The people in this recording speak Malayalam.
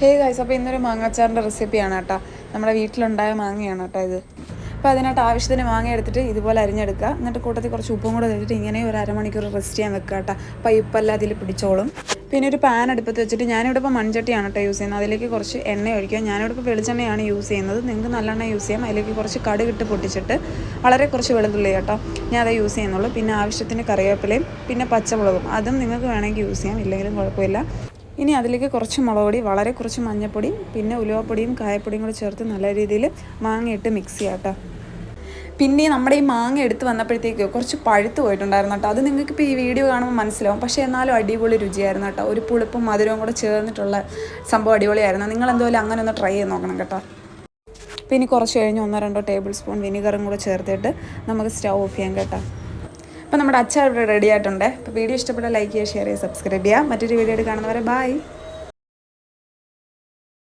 ഹേ ഗൈസ് അപ്പോൾ ഇന്നൊരു മാങ്ങാച്ചാറിന്റെ റെസിപ്പിയാണ് കേട്ടോ. നമ്മുടെ വീട്ടിലുണ്ടായ മാങ്ങയാണ് കേട്ടോ ഇത്. അപ്പോൾ അതിനായിട്ട് ആവശ്യത്തിന് മാങ്ങ എടുത്തിട്ട് ഇതുപോലെ അരിഞ്ഞെടുക്കുക. എന്നിട്ട് കൂട്ടത്തിൽ കുറച്ച് ഉപ്പും കൂടെ ഇട്ടിട്ട് ഇങ്ങനെ ഒരു അരമണിക്കൂർ റെസ്റ്റ് ചെയ്യാൻ വെക്കുക കേട്ടോ. അപ്പോൾ ഇപ്പെല്ലാം അതിൽ പിടിച്ചോളും. പിന്നെ ഒരു പാൻ അടുപ്പത്ത് വെച്ചിട്ട് ഞാനിവിടെ ഇപ്പോൾ മൺചട്ടിയാണ് കേട്ടോ യൂസ് ചെയ്യുന്നത്. അതിലേക്ക് കുറച്ച് എണ്ണ ഒഴിക്കുക. ഞാനിവിടെ ഇപ്പോൾ വെളിച്ചെണ്ണയാണ് യൂസ് ചെയ്യുന്നത്. നിങ്ങൾക്ക് നല്ലെണ്ണ യൂസ് ചെയ്യാം. അതിലേക്ക് കുറച്ച് കടുകിട്ട് പൊട്ടിച്ചിട്ട് വളരെ കുറച്ച് വെളുത്തുള്ളി കേട്ടോ. ഞാൻ അതേ യൂസ് ചെയ്യുന്നുള്ളൂ. പിന്നെ ആവശ്യത്തിന് കറിവേപ്പിലയും പിന്നെ പച്ചമുളകും. അതും നിങ്ങൾക്ക് വേണമെങ്കിൽ യൂസ് ചെയ്യാം. ഇല്ലെങ്കിലും കുഴപ്പമില്ല. ഇനി അതിലേക്ക് കുറച്ച് മുളക് പൊടി വളരെ കുറച്ച് മഞ്ഞൾപ്പൊടിയും പിന്നെ ഉലുവപ്പൊടിയും കായപ്പൊടിയും കൂടി ചേർത്ത് നല്ല രീതിയിൽ മാങ്ങയിട്ട് മിക്സ് ചെയ്യാം കേട്ടോ. പിന്നെ നമ്മുടെ ഈ മാങ്ങ എടുത്ത് വന്നപ്പോഴത്തേക്ക് കുറച്ച് പഴുത്ത് പോയിട്ടുണ്ടായിരുന്നു കേട്ടോ. അത് നിങ്ങൾക്ക് ഇപ്പോൾ ഈ വീഡിയോ കാണുമ്പോൾ മനസ്സിലാവും. പക്ഷേ എന്നാലും അടിപൊളി രുചിയായിരുന്നു കേട്ടോ. ഒരു പുളിപ്പും മധുരവും കൂടെ ചേർന്നിട്ടുള്ള സംഭവം അടിപൊളിയായിരുന്നു. നിങ്ങൾ എന്തായാലും അങ്ങനെ ഒന്ന് ട്രൈ ചെയ്ത് നോക്കണം കേട്ടോ. പിന്നെ കുറച്ച് കഴിഞ്ഞ് ഒന്നോ രണ്ടോ ടേബിൾ സ്പൂൺ വിനീഗറും കൂടെ ചേർത്തിട്ട് നമുക്ക് സ്റ്റൗ ഓഫ് ചെയ്യാം കേട്ടോ. അപ്പോൾ നമ്മുടെ അച്ചാർ ഇവിടെ റെഡി ആയിട്ടുണ്ട്. അപ്പോൾ വീഡിയോ ഇഷ്ടപ്പെട്ട ലൈക്ക് ചെയ്യുക ഷെയർ ചെയ്യുക സബ്സ്ക്രൈബ് ചെയ്യുക. മറ്റൊരു വീഡിയോ കാണുന്നവരെ ബൈ